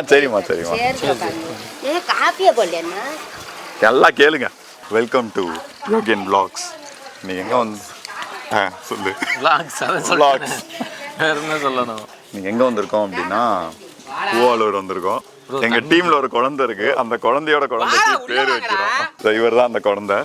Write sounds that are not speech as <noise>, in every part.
சரிம்மா சரிம்மா எல்லாம் கேளுங்க. Welcome to Yogiyan vlogs. நீ எங்க வந்து ஆ சொல்லு. Vlogs. சொல்றேன். வேற என்ன சொல்லணும்? நீங்க எங்க வந்திருக்கோம் அப்படின்னா பூவாலூர் வந்திருக்கோம். எங்க டீம்ல ஒரு குழந்தை இருக்கு. அந்த குழந்தையோட குழந்தைக்கு பேர் வைக்கிறோம். இவர் தான் அந்த குழந்தை.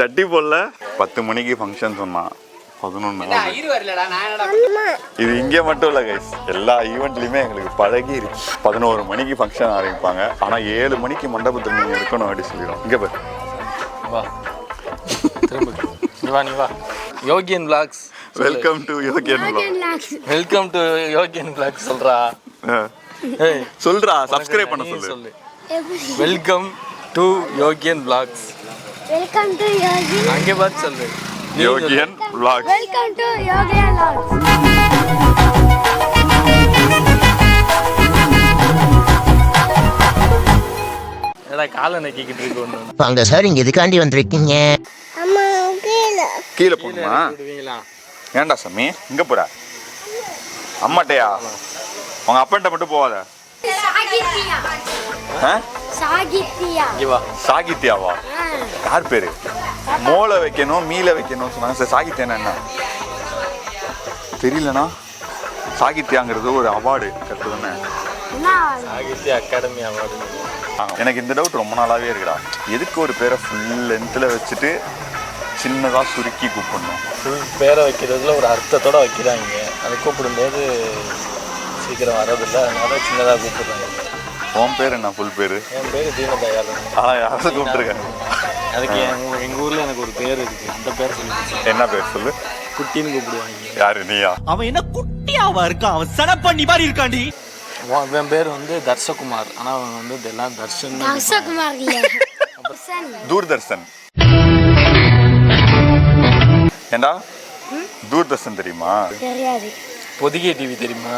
ஜட்டி போடல. பத்து மணிக்கு ஃபங்க்ஷன் சொன்னான். பதினொன்று இரு வரலடா நான் என்னடா இது இங்கே மட்டும் இல்லை கைஸ் எல்லா ஈவெண்ட்லையுமே எங்களுக்கு பழகிருச்சு பதினோரு மணிக்கு ஃபங்க்ஷன் ஆரம்பிப்பாங்க. ஆனால் ஏழு மணிக்கு மண்டபத்தில் நீங்கள் இருக்கணும் அப்படின்னு சொல்லிடும் இங்கே பாரு. வா. திரும்ப. நீ வா நீ வா. Yogiyan vlogs welcome to Yogiyan vlog. Welcome to Yogiyan vlogs சொல்றா. சொல்றா சப்ஸ்கிரைப் பண்ண சொல்லு. Welcome to Yogiyan vlogs. Welcome to Yogi அங்கே பார்த்து சொல்லு. யோகியன் vlog வெல்கம் டு யோகியா லாட்ஸ் ஏடா காலை நக்கிக்கிட்டு இருக்கு ஒன்று வாங்க சார் இங்க எதுக்காண்டி வந்திருக்கீங்க. அம்மா கீழே. கீழே போகணுமா? விடுவீங்களா? ஏன்டா சாமி? இங்க போற அம்மாட்டையா? உங்க அப்பன்ட்ட மட்டும் போவாத. சாகித்யா. சாகித்யாவா? யார் பேரு? மோளை வைக்கணும் மீளை வைக்கணும் சொன்னாங்க. சார் சாகித்யானா என்ன? தெரியலனா? சாகித்யாங்கிறது ஒரு அவார்டு கரெக்டு தானே சாகித்ய அகாடமி அவார்டு. எனக்கு இந்த டவுட் ரொம்ப நாளாவே இருக்குடா. எதுக்கு ஒரு பேரை ஃபுல் லென்த்தில் வச்சுட்டு சின்னதாக சுருக்கி கூப்பிடணும்? ஃபுல் பேரை வைக்கிறதுல ஒரு அர்த்தத்தோட வைக்கிறாங்க. அதை கூப்பிடும்போது சீக்கிரம் வர்றதில்ல. அதனால சின்னதாக கூப்பிடுறாங்க. உன் பேர் என்ன? ஃபுல் பேர். என் பேர் தீனதயாளன் ஆனால் யாரும் கூப்பிட்டுருக்கேன் அதுக்கு எங்க எங்கள் ஊரில் எனக்கு ஒரு பேர் இருக்குது அந்த பேர் சொல்லி. என்ன பேர் சொல்லு? குட்டின்னு கூப்பிடுவாங்க. யாரு நீயா? அவன் என்ன குட்டியாவா இருக்கான்? அவன் சனப்பண்ணி மாதிரி இருக்காண்டி உன் என் பேர் வந்து தர்ஷகுமார். ஆனால் அவன் வந்து இதெல்லாம் தர்ஷன். இல்ல தூர்தர்ஷன். ஏண்டா? தூர்தர்ஷன் தெரியுமா? தெரியாது. பொதிகை டிவி தெரியுமா?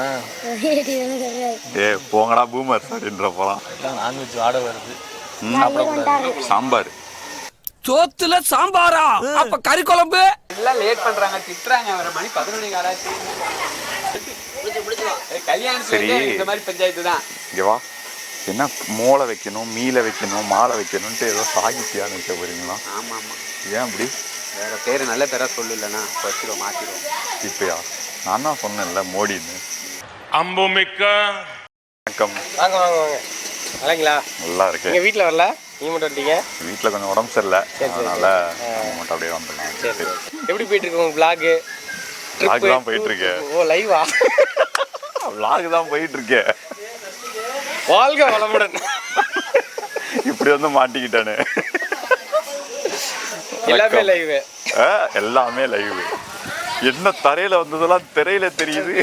ஏ போங்கடா பூமர் அப்படின்ற போலாம். நான்வெஜ் ஆட வருது. சாம்பார். சோத்துல சாம்பாரா? அப்ப கறி குழம்பு? எல்லாம் லேட் பண்றாங்க திட்டுறாங்க. வர மணி பதினொன்று காலாச்சு. கல்யாணம் சரி. இந்த மாதிரி பஞ்சாயத்து தான். இங்க வா. என்ன மோளை வைக்கணும் மீளை வைக்கணும் மாலை வைக்கணும்ட்டு ஏதோ சாகித்யான்னு வைக்க போறீங்களா? ஆமா ஆமா ஏன் அப்படி? வேற பேரு நல்ல பேரா சொல்லு இல்லைன்னா வச்சிருவோம் மாத்திடுவோம் இப்பயா? நான் தான் சொன்னேன்ல மோடின்னு. அம்புமிக்க. வணக்கம். வாங்க வாங்க வாங்க. நல்லாங்களா நல்லா இருக்கு எங்கள் வீட்டில் வரல? நீ மட்டும் வந்துட்டீங்க வீட்டில் கொஞ்சம் உடம்பு சரியில்லை. சரி, சரி. அதனால நம்ம மட்டும் அப்படியே வந்துடலாம். சரி எப்படி போயிட்டு இருக்கு உங்க vlog? Vlog தான் போயிட்டு இருக்கு. ஓ லைவா vlog தான் போயிட்டு இருக்கேன் வாழ்க வளமுடன். இப்படி வந்து மாட்டிக்கிட்டானே. எல்லாமே. லைவ் ஆ, எல்லாமே லைவ் என்ன தரையில வந்ததெல்லாம் திரையில தெரியுது.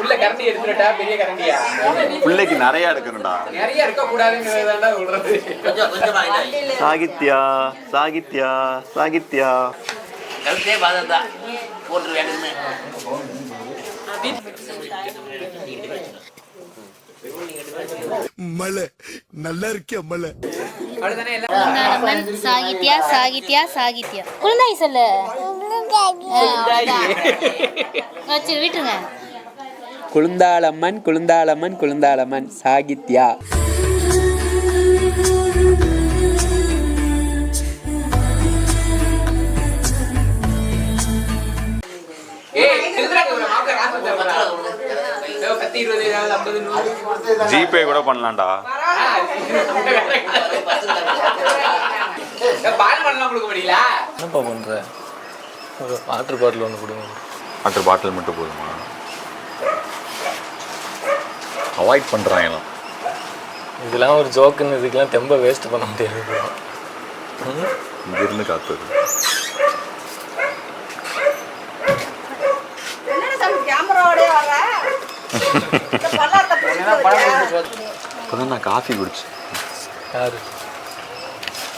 உள்ள கரண்டியா? பிள்ளைக்கு நிறைய எடுக்கணும்டா. நிறைய இருக்க கூடாதுங்கிறதாண்டா சொல்றது சாகித்யா சாகித்யா சாகித்யா. மலை நல்லா இருக்கியா மலை? சாகித்யா சாகித்யா சாகித்யா. குழந்தாய் சொல்லு. வச்சு விட்டுருங்க. குளுந்தாளம்மன் குளுந்தாளம்மன் குளுந்தாளம்மன் சாகித்யா. ஜிபே கூட பண்ணலாம்டா. பால் பண்ணலாம் கொடுக்க முடியல என்னப்பா பண்ணுற ஒரு வாட்டர் பாட்டில் ஒன்று கொடுங்க. வாட்டர் பாட்டில் மட்டும் போதுமா? அவாய்ட் பண்ணுறாங்களாம் இதெல்லாம் ஒரு ஜோக்குன்னு இதுக்கெல்லாம் தெம்ப வேஸ்ட் பண்ண முடியாது இங்கிருந்து காத்து இப்போதான் நான் காஃபி குடிச்சேன் யாரு?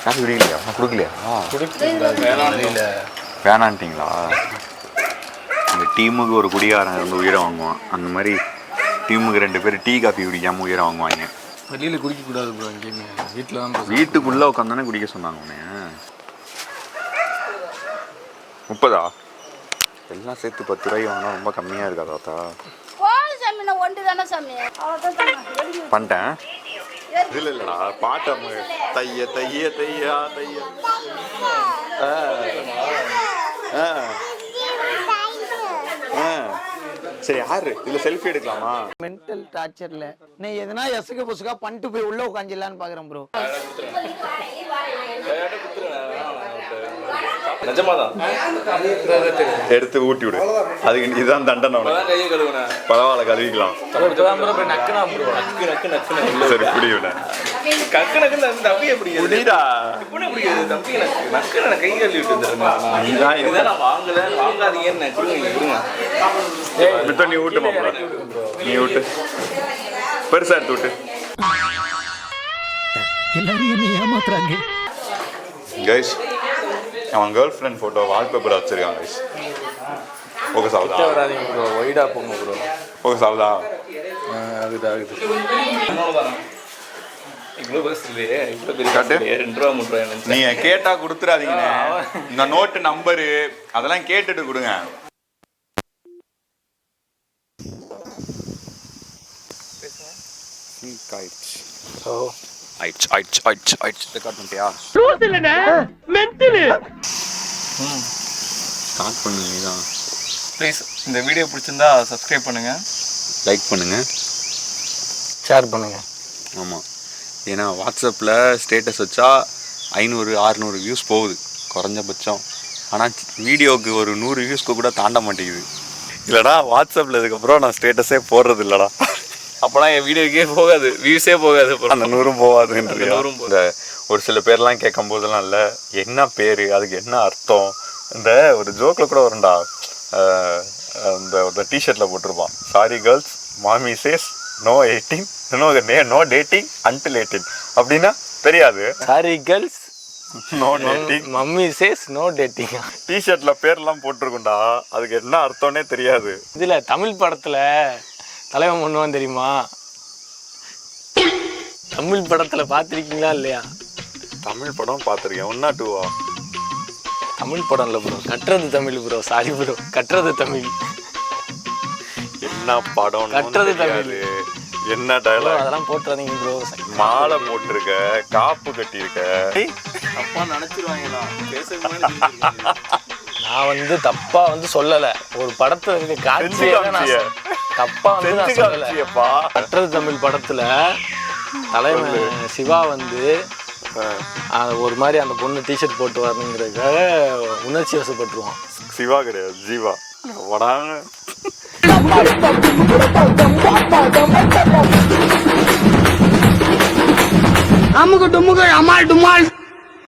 காஃபி குடிக்கலையா? நான் கொடுக்கலையா? குடிக்கல வேணான்ட்டிங்களா? இந்த டீமுக்கு ஒரு குடிகாரன் இருந்து உயிரை வாங்குவான். அந்த மாதிரி டீமுக்கு ரெண்டு பேர் டீ காஃபி குடிக்காம உயிரை வாங்குவாங்க. வெளியில் குடிக்கக்கூடாது ப்ரோ எங்கேயுமே வீட்டில் தான் வீட்டுக்குள்ளே உட்காந்தானே குடிக்க சொன்னாங்க உன்னைய. முப்பதா? எல்லாம் சேர்த்து பத்து ரூபாய்க்கு வாங்கினா ரொம்ப கம்மியாக இருக்காதா நான் ஒன்று தானே சாமி? பண்ணிட்டேன். இல்ல இல்லடா பாட்டை தைய தைய தையா தைய. ஆ. ஆ. ஆ. சரி யாரு இதுல செல்ஃபி எடுக்கலாமா? மென்டல் டார்ச்சர்ல நீ எதனா எசுக்கு புசுக்கா பண்ணிட்டு போய் உள்ள உட்காந்துலான்னு பாக்குறேன் ப்ரோ நிஜமா தான் எடுத்து ஊட்டி விடு அதுக்கு இதுதான் தண்டனை பரவாயில்ல கழுவிக்கலாம். சரி புடி விட கக்கு நக்குன்னு அந்த தம்பியை பிடிக்காது புடிடா இப்படி பிடிக்காது தம்பி நக்கு. நக்கு நான் கை கழுவி விட்டு வந்துடுறேன் நீதான் இது. இதை நான் வாங்கல வாங்காதீங்கன்னு நான் கொடுங்க நீங்க கொடுங்க. மித்த நீ ஊட்டு மாப்பிள. நீ ஊட்டு. பெருசா எடுத்து விட்டு எல்லாரும் என்ன ஏமாத்துறாங்க. கைஸ் அவன் கேர்ள் ஃப்ரெண்ட் ஃபோட்டோ வால்பேப்பர் வச்சிருக்கான் கைஸ் ஓகே சாவுதா வராதீங்க ப்ரோ ஒய்டா போங்க ப்ரோ ஓகே சாவுதா ஆகுது ஆகுது நீங்க கேட்டா கொடுத்துறாதீங்கண்ணே. இந்த நோட்டு நம்பரு அதெல்லாம் கேட்டுட்டு கொடுங்க. ஓ ஆயிடுச்சு ஆயிடுச்சு ஆயிடுச்சு ஆயிடுச்சு ரெக்கார்ட் பண்ணிட்டியா ஸ்டார்ட் பண்ணு நீதான் ப்ளீஸ் இந்த வீடியோ பிடிச்சிருந்தா சப்ஸ்கிரைப் பண்ணுங்க. லைக் பண்ணுங்க. ஷேர் பண்ணுங்க. ஆமாம் ஏன்னா வாட்ஸ்அப்பில் ஸ்டேட்டஸ் வச்சா ஐநூறு அறநூறு வியூஸ் போகுது. குறைஞ்சபட்சம். ஆனால் வீடியோவுக்கு ஒரு நூறு வியூஸ்க்கு கூட தாண்ட மாட்டேங்குது. இல்லைடா வாட்ஸ்அப்பில் இதுக்கப்புறம் நான் ஸ்டேட்டஸே போடுறது இல்லைடா. அப்போனா என் வீடியோக்கே போகாது வியூஸே போகாது அந்த நூறும் போகாதுன்றியா அந்த நூறும் இந்த ஒரு சில பேர்லாம் கேட்கும் போதெல்லாம் இல்லை என்ன பேர் அதுக்கு என்ன அர்த்தம்? இந்த ஒரு ஜோக்கில் கூட வரும்டா. அஹ், இந்த ஒரு டிஷர்ட்டில் போட்டிருப்பான். Sorry girls mummy says no eighteen no நே நோ டேட்டிங் அன்டில் எயிட்டீன் அப்படின்னா தெரியாது. Sorry girls no dating mummy says no dating டிஷர்ட்ல பேர்லாம் போட்டிருக்கும்டா. அதுக்கு என்ன அர்த்தம்னே தெரியாது. இதுல தமிழ் படத்துல தலைவன் பண்ணுவான் தெரியுமா? தமிழ் படத்துல பார்த்திருக்கீங்களா இல்லையா? தமிழ் படம் பார்த்துருக்கேன். ஒன்னா டூவா தமிழ் படம் இல்லை ப்ரோ கட்டுறது தமிழ் ப்ரோ சாரி ப்ரோ கட்டுறது தமிழ். என்ன படம் கட்டுறது தெரியாது. என்ன டயலாக் அதெல்லாம் போட்டுறாதீங்க ப்ரோ மாலை போட்டிருக்க காப்பு கட்டியிருக்க. தப்பா நினைச்சிருவாங்களா? <laughs> நான் வந்து தப்பா வந்து சொல்லல. ஒரு செஞ்சு காட்சியை நான் தப்பா வந்து நான் சொல்லல. தமிழ் படத்துல தலைவன் சிவா வந்து ஒரு மாதிரி அந்த பொண்ணு டிஷர்ட் போட்டு வரணுங்கிறதுக்காக உணர்ச்சி வசப்பட்டுருவான். சிவா கிடையாது ஜீவா. வடாங்க அமுக்கு டுமுக்கு அமால் டுமால்.